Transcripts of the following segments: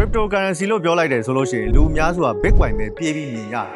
cryptocurrency လို့ပြောလိုက်တယ်ဆိုလို့ရှိရင်လူအများစုက Bitcoin ပဲပြေးပြီးမြင်ရတယ်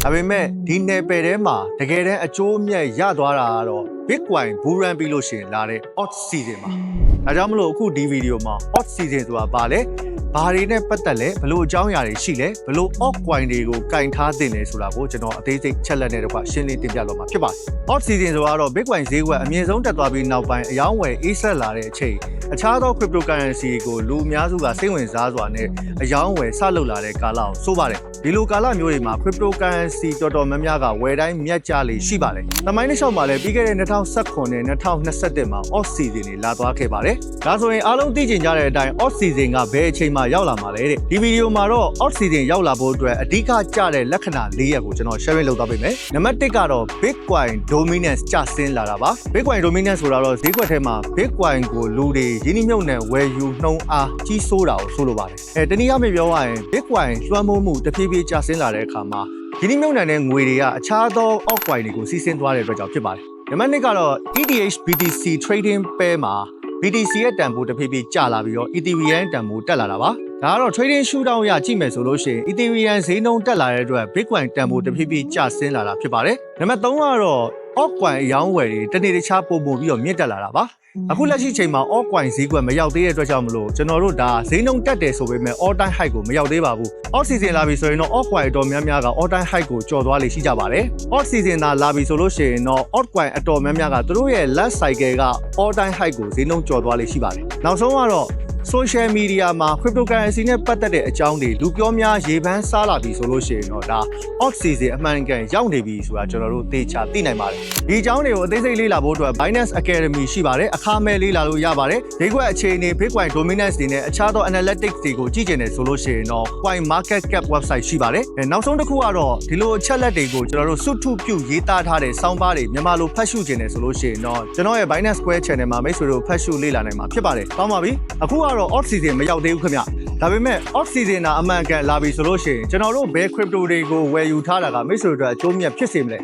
။ဒါပေမဲ့ဒီနယ်ပယ်ထဲမှာတကယ်တမ်းအကျိုးအမြတ်ရသွားတာကတော့ Bitcoin ဘူးရန်ပြီးလို့ရှိရင်လာတဲ့ hot season မှာ။ဒါကြောင့်မလို့အခုဒီဗီဒီယိုမှာ hot season ဆိုတာဘာလဲ။ဘာတွေနဲ့ပတ်သက်လဲဘလို့အကြောင်းအရာတွေရှိလဲဘလို့ altcoin တွေကိုကင်ထားတင်လဲဆိုတာကိုကျွန်တော်အသေးစိတ်ချက်လက်နဲ့တကွရှင်းလင်းတင်ပြတော့မှာဖြစ်ပါတယ်။ hot season ဆိုတော့ Bitcoin ဈေးကွက်အမြင့်ဆုံးတက်သွားပြီးနောက်ပိုင်းအယောင်းဝယ်အေးဆက်လာတဲ့အချိန် အခြားသော cryptocurrency ကိုလူအများစုကစိတ်ဝင်စားစွာနဲ့အယောင်းဝယ်ဆလုပ်လာတဲ့ကာလကိုဆိုပါတယ်ဒီလိုကာလမျိုးတွေမှာ cryptocurrency တော်တော်များများကဝယ်တိုင်းမြတ်ကြလေရှိပါတယ်။တမိုင်းတစ်လျှောက်မှာလည်းပြီးခဲ့တဲ့2019နဲ့2021မှာ off season တွေလာသွားခဲ့ပါတယ်။ဒါဆိုရင်အားလုံးသိကျင်ကြတဲ့အတိုင်း off season ကဘယ်အချိန်မှာရောက်လာမှာလဲတဲ့ဒီဗီဒီယိုမှာတော့ off season ရောက်လာဖို့အတွက်အဓိကကျတဲ့လက္ခဏာ၄ရပ်ကိုကျွန်တော် sharing လုပ်သွားပေးမယ်။နံပါတ်1ကတော့ Bitcoin dominance ကျဆင်းလာတာပါ။ Bitcoin dominance ဆိုတာတော့ဈေးကွက်ထဲမှာ Bitcoin ကိုလူတွေရင်းနှီးမြှုပ်နှံဝယ်ယူနှုံအားကြီးစိုးတာကိုဆိုလိုပါတယ်။အဲတနည်းအားဖြင့်ပြောရရင် Bitcoin လွှမ်းမိုးမှုတဖြည်းဖြည်းကျဆင်းလာတဲ့အခါမှာရင်းနှီးမြှုပ်နှံတဲ့ငွေတွေကအခြားသော altcoin တွေကိုစီးဆင်းသွားတဲ့အတွက်ကြောင့်ဖြစ်ပါတယ်။နံပါတ်2ကတော့ ETH BTC trading pair မှာ BTC ရဲ့တန်ဖိုးတဖြည်းဖြည်းကျလာပြီးတော့ Ethereum တန်ဖိုးတက်လာတာပါ။ဒါကတော့ trading shootout ရကြည့်မယ်ဆိုလို့ရှိရင် Ethereum ဈေးနှုန်းတက်လာတဲ့အတွက် Bitcoin တန်ဖိုးတဖြည်းဖြည်းကျဆင်းလာတာဖြစ်ပါတယ်။နံပါတ်3ကတော့ altcoin အယောင်းဝယ်တွေတနေ့တခြားပုံပုံပြီးတော့မြင့်တက်လာတာပါ။အခုလက်ရှိချိန်မှာ altcoin ဈေးကွက်မရောက်သေးတဲ့အတွက်ကြောင့်မလို့ကျွန်တော်တို့ဒါဈေးနှုန်းတက်တယ်ဆိုပေမဲ့ all time high ကိုမရောက်သေးပါဘူး။ off season လာပြီဆိုရင်တော့ altcoin အတော်များများက all time high ကိုကျော်သွားလိမ့်ရှိကြပါတယ်။ off season သာလာပြီဆိုလို့ရှိရင်တော့ altcoin အတော်များများကသူတို့ရဲ့ last cycle က all time high ကိုဈေးနှုန်းကျော်သွားလိမ့်ရှိပါတယ်။နောက်ဆုံးကတော့ social media မှာ cryptocurrency နဲ့ပတ်သက်တဲ့အကြောင်းတွေလူပြောများရေပန်းစားလာပြီဆိုလို့ရှိရင်တော့ဒါ off season အမှန်ကန်ရောက်နေပြီဆိုတာကျွန်တော်တို့သေချာသိနိုင်ပါတယ်ဒီအကြောင်းတွေကိုအသေးစိတ်လေ့လာဖို့အတွက် Binance Academy ရှိပါတယ်အခမဲ့လေ့လာလို့ရပါတယ်ဒီကွက်အခြေအနေ Bitcoin dominance တွေနဲ့အခြားသော analytics တွေကိုကြည့်ကျင်တယ်ဆိုလို့ရှိရင်တော့ Coin Market Cap website ရှိပါတယ်အဲနောက်ဆုံးတစ်ခုကတော့ဒီလိုအချက်လက်တွေကိုကျွန်တော်တို့စုထုပြုရေးသားထားတဲ့စောင်းပါးတွေမြန်မာလိုဖတ်ရှုကျင်တယ်ဆိုလို့ရှိရင်တော့ကျွန်တော်ရဲ့ Binance Square Channel မှာမိတ်ဆွေတို့ဖတ်ရှုလေ့လာနိုင်မှာဖြစ်ပါတယ်ကောင်းပါပြီအခုကတော့ off season မရောက်သေးဘူးခင်ဗျဒါပေမဲ့ off season တာအမှန်ကန်လာပြီဆိုလို့ရှိရင်ကျွန်တော်တို့ဘယ် crypto တွေကိုဝယ်ယူထားတာကမိတ်ဆွေတို့အတွက်အကျိုးမြတ်ဖြစ်စေမလဲ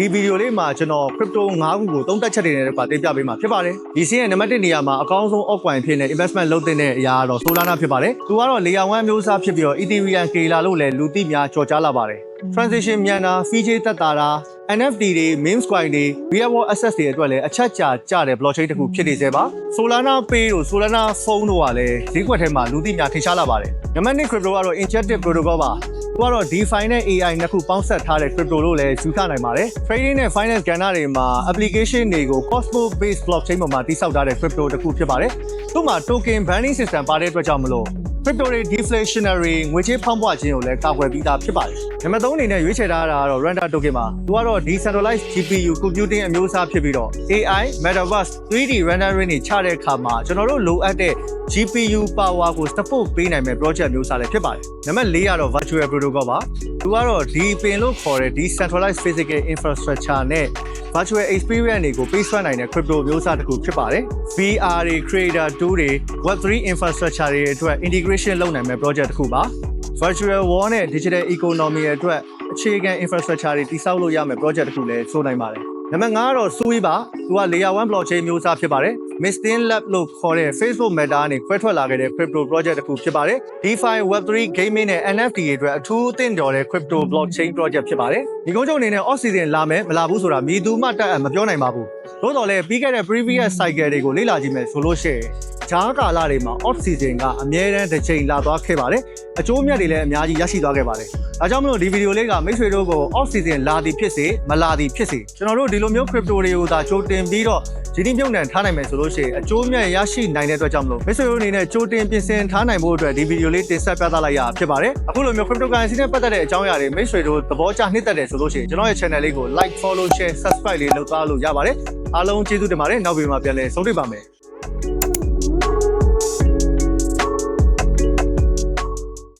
ဒီဗီဒီယိုလေးမှာကျွန်တော် crypto 5ခုကိုသုံးသက်ချက်တွေနဲ့ပါတင်ပြပေးမှာဖြစ်ပါတယ်ဒီစီးရဲ့နံပါတ်1နေရာမှာအကောင်းဆုံး altcoin ဖြစ်နေ investment လုပ်တဲ့အရာကတော့ Solana ဖြစ်ပါတယ်သူကတော့လေယာဉ်ဝမ်းမျိုးစားဖြစ်ပြီးတော့ Ethereum ကေလာလို့လည်းလူသိများကြော်ကြားလာပါတယ် transition မြန်တာ feature တက်တာတာ NFT တွေ meme coin တွေ real world access တွေအတွက်လည်းအချက်ကြာကြတဲ့ blockchain တစ်ခုဖြစ်နေသေးပါ Solana Pay တို့ Solana Phone တို့ကလည်းဈေးကွက်ထဲမှာလူသိများထင်ရှားလာပါတယ် နံပါတ်1 crypto ကတော့ injective protocol ပါသူကတော့ DeFi နဲ့ AI နှစ်ခုပေါင်းဆက်ထားတဲ့ crypto လို့လည်းယူဆနိုင်ပါတယ် trading နဲ့ finance ကဏ္ဍတွေမှာ application တွေကို Cosmos based blockchain ပေါ်မှာတည်ဆောက်ထားတဲ့ crypto တစ်ခုဖြစ်ပါတယ်သူ့မှာ token banning system ပါတဲ့အတွက်ကြောင့်မလို့ crypto တွေ deflationary ငွေကြေးဖောင်းပွားခြင်းကိုလည်းကာကွယ်ပြီးသားဖြစ်ပါတယ်။နံပါတ်3အနေနဲ့ရွေးချယ်ထားတာကတော့ Render token ပါ။သူကတော့ decentralized GPU computing အမျိုးအစားဖြစ်ပြီးတော့ AI, metaverse, 3D rendering တွေချတဲ့အခါမှာကျွန်တော်တို့လိုအပ်တဲ့ GPU power ကို support ပေးနိုင်မဲ့ project မျိုးစားလည်းဖြစ်ပါတယ်။နံပါတ်4ကတော့ virtual protocol ပါ။သူကတော့ဒီပင်လို့ခေါ်တဲ့ decentralized physical infrastructure နဲ့ virtual experience တွေကိုပေးစွမ်းနိုင်တဲ့ crypto မျိုးစားတစ်ခုဖြစ်ပါတယ်။ VR တွေ creator tool တွေ web3 infrastructure တွေအတွက် integration လုပ်နိုင်မဲ့ project တစ်ခုပါ။ virtual wall နဲ့ digital economy အတွက်အခြေခံ infrastructure တွေတည်ဆောက်လို့ရမယ့် project တစ်ခုလည်းဆိုနိုင်ပါတယ်။နံပါတ်5ကတော့ Sui ပါသူက layer 1 blockchain မျိုးစားဖြစ်ပါတယ် Mistin Lab လို့ခေါ်တဲ့ Facebook Meta ကနေခွဲထွက်လာခဲ့တဲ့ crypto project တစ်ခုဖြစ်ပါတယ် DeFi Web3 gaming နဲ့ NFT တွေအတွက်အထူးအသင့်တော်တဲ့ crypto blockchain project ဖြစ်ပါတယ်ဒီကုန်းချုပ်အနေနဲ့ off season လာမယ်မလာဘူးဆိုတာမြည်သူမှတက်အပ်မပြောနိုင်ပါဘူးသို့တော်လည်းပြီးခဲ့တဲ့ previous cycle တွေကိုလေ့လာကြည့်မယ်ဆိုလို့ရှိရင် ဂျားကာလတွေမှာ off season ကအမြဲတမ်းတစ်ချိန်လာသွားခဲ့ပါတယ်အကျိုးမြတ်တွေလည်းအများကြီးရရှိသွားခဲ့ပါတယ်။ဒါကြောင့်မလို့ဒီဗီဒီယိုလေးကမိတ်ဆွေတို့ကို off season လာသည်ဖြစ်စေမလာသည်ဖြစ်စေကျွန်တော်တို့ဒီလိုမျိုး crypto တွေကိုသာကြိုတင်ပြီးတော့ဂျီဒီမြုပ်နှံထားနိုင်မယ်ဆိုလို့ရှိရင်အကျိုးမြတ်ရရှိနိုင်တဲ့အတွက်ကြောင့်မလို့မိတ်ဆွေတို့အနေနဲ့ကြိုတင်ပြင်ဆင်ထားနိုင်ဖို့အတွက်ဒီဗီဒီယိုလေးတင်ဆက်ပြသလိုက်ရဖြစ်ပါတယ်။အခုလိုမျိုး cryptocurrency နဲ့ပတ်သက်တဲ့အကြောင်းအရာတွေမိတ်ဆွေတို့သဘောကျနှစ်သက်တယ်ဆိုလို့ရှိရင်ကျွန်တော်ရဲ့ channel လေးကို like follow share subscribe လေးလုပ်သားလို့ရပါတယ်။အားလုံးကျေးဇူးတင်ပါတယ်နောက်ဗီဒီယိုမှာပြန်လည်ဆုံတွေ့ပါမယ်။